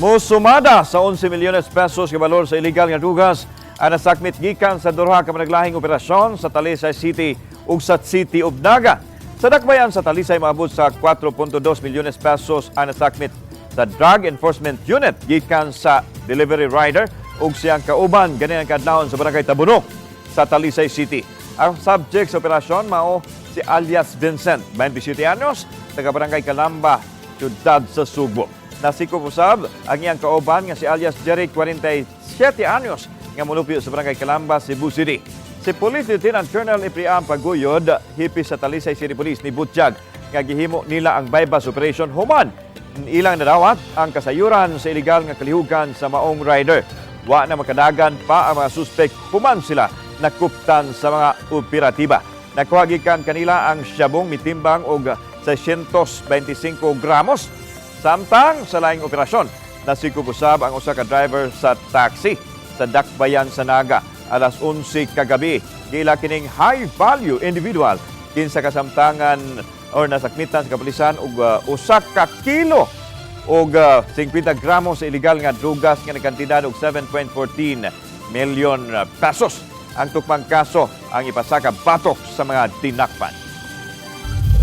Musumada sa 11 milyones pesos ka valor sa illegal nga drugas ang nasakmit gikan sa duha ka managlahing operasyon sa Talisay City ug sa City of Naga. Sa dakbayan sa Talisay maabot sa 4.2 milyones pesos ang nasakmit sa Drug Enforcement Unit gikan sa delivery rider ug siyang kauban gani ang kadlawon sa barangay Tabunok sa Talisay City. Ang subject sa operasyon mao si alias Vincent, 27 anyos, taga barangay Calamba, siyudad sa Subo. Nasiko usab ang iyang kauban nga si alias Jerry, 47 anyos, nga mulupyo sa barangay Calamba, Cebu City. Si Police Lieutenant Colonel Ipriam Paguyod, hipi sa Talisay City Police ni Butchag, nga gihimo nila ang bypass operation human. Ilang nadawat ang kasayuran sa illegal nga kalihugan sa maong rider. Wa na makadagan pa ang mga suspect human sila nakuptan sa mga operatiba. Nakuhagikan kanila ang syabong mitimbang og 625 gramos. Samtang sa laing operasyon, nasikupusab ang usa ka driver sa taxi sa Dakbayan sa Naga alas 11 kagabi. Gila kining high value individual kinsa kasamtangan or nasakmitan sa kapulisan og uh, usa ka kilo og uh, 50 gramos sa illegal nga drugas nga nagkantidad og 7.14 milyon uh, pesos. Ang tukmang kaso ang ipasaka batok sa mga tinakpan.